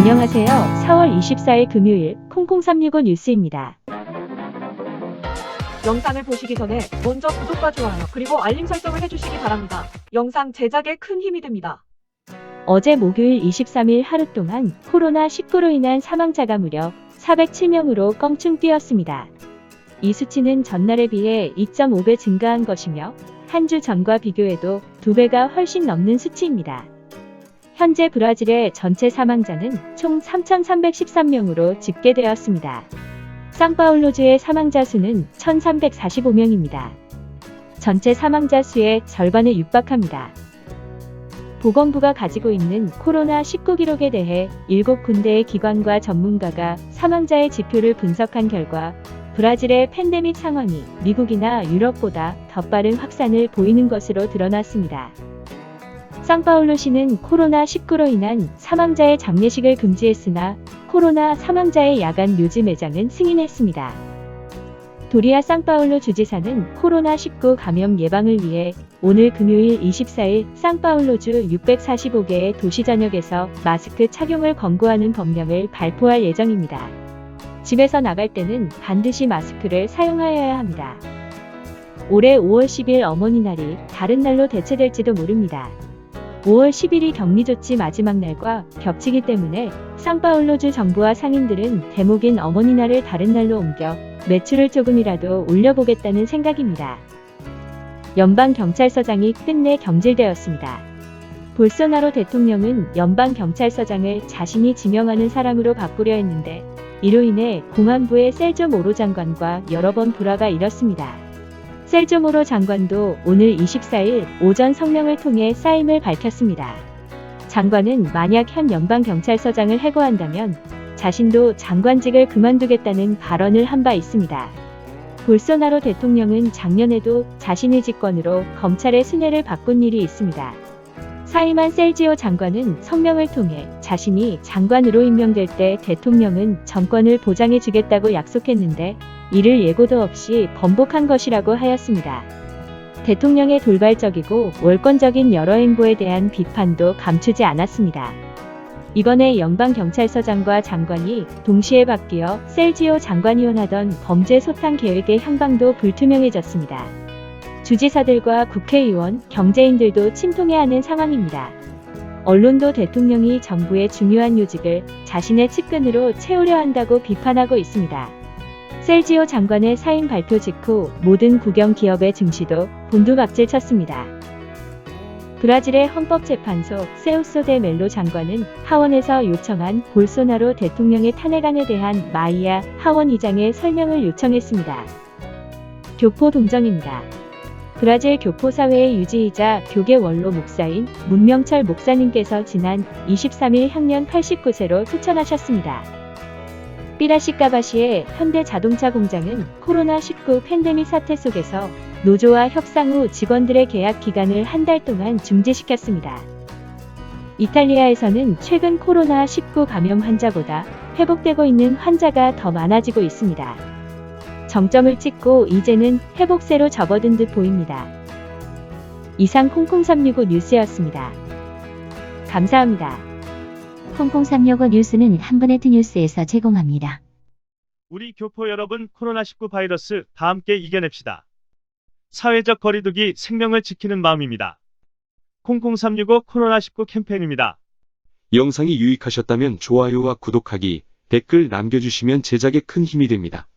안녕하세요. 4월 24일 금요일 콩콩365 뉴스입니다. 영상을 보시기 전에 먼저 구독과 좋아요 그리고 알림 설정을 해주시기 바랍니다. 영상 제작에 큰 힘이 됩니다. 어제 목요일 23일 하루 동안 코로나19로 인한 사망자가 무려 407명으로 껑충 뛰었습니다. 이 수치는 전날에 비해 2.5배 증가한 것이며 한 주 전과 비교해도 2배가 훨씬 넘는 수치입니다. 현재 브라질의 전체 사망자는 총 3,313명으로 집계되었습니다. 상파울로주의 사망자 수는 1,345명입니다. 전체 사망자 수의 절반에 육박합니다. 보건부가 가지고 있는 코로나19 기록에 대해 7군데의 기관과 전문가가 사망자의 지표를 분석한 결과 브라질의 팬데믹 상황이 미국이나 유럽보다 더 빠른 확산을 보이는 것으로 드러났습니다. 상파울루시는 코로나19로 인한 사망자의 장례식을 금지했으나 코로나 사망자의 야간 묘지 매장은 승인했습니다. 도리아 상파울루 주지사는 코로나19 감염 예방을 위해 오늘 금요일 24일 상파울루주 645개의 도시 전역에서 마스크 착용을 권고하는 법령을 발표할 예정입니다. 집에서 나갈 때는 반드시 마스크를 사용하여야 합니다. 올해 5월 10일 어머니 날이 다른 날로 대체될지도 모릅니다. 5월 10일이 격리 조치 마지막 날과 겹치기 때문에 상파울로주 정부와 상인들은 대목인 어머니날을 다른 날로 옮겨 매출을 조금이라도 올려보겠다는 생각입니다. 연방경찰서장이 끝내 경질되었습니다. 볼소나로 대통령은 연방경찰서장을 자신이 지명하는 사람으로 바꾸려 했는데 이로 인해 공안부의 셀조 모로 장관과 여러 번 불화가 일었습니다. 셀조 모로 장관도 오늘 24일 오전 성명을 통해 사임을 밝혔습니다. 장관은 만약 현 연방경찰서장을 해고한다면 자신도 장관직을 그만두겠다는 발언을 한 바 있습니다. 볼소나로 대통령은 작년에도 자신의 직권으로 검찰의 순회를 바꾼 일이 있습니다. 사임한 셀지오 장관은 성명을 통해 자신이 장관으로 임명될 때 대통령은 정권을 보장해 주겠다고 약속했는데 이를 예고도 없이 번복한 것이라고 하였습니다. 대통령의 돌발적이고 월권적인 여러 행보에 대한 비판도 감추지 않았습니다. 이번에 연방경찰서장과 장관이 동시에 바뀌어 셀지오 장관이 원하던 범죄 소탕 계획의 향방도 불투명해졌습니다. 주지사들과 국회의원, 경제인들도 침통해하는 상황입니다. 언론도 대통령이 정부의 중요한 요직을 자신의 측근으로 채우려 한다고 비판하고 있습니다. 셀지오 장관의 사임 발표 직후 모든 국영 기업의 증시도 본두박질 쳤습니다. 브라질의 헌법재판소 세우소 데 멜로 장관은 하원에서 요청한 볼소나로 대통령의 탄핵안에 대한 마이야 하원 의장의 설명을 요청했습니다. 교포 동정입니다. 브라질 교포사회의 유지이자 교계 원로 목사인 문명철 목사님께서 지난 23일 향년 89세로 투천하셨습니다. 삐라시까바시의 현대자동차 공장은 코로나19 팬데믹 사태 속에서 노조와 협상 후 직원들의 계약 기간을 한 달 동안 중지시켰습니다. 이탈리아에서는 최근 코로나19 감염 환자보다 회복되고 있는 환자가 더 많아지고 있습니다. 정점을 찍고 이제는 회복세로 접어든 듯 보입니다. 이상 콩콩365 뉴스였습니다. 감사합니다. 콩콩365 뉴스는 한분의 뉴스에서 제공합니다. 우리 교포 여러분 코로나19 바이러스 다 함께 이겨냅시다. 사회적 거리두기 생명을 지키는 마음입니다. 00365 코로나19 캠페인입니다. 영상이 유익하셨다면 좋아요와 구독하기, 댓글 남겨주시면 제작에 큰 힘이 됩니다.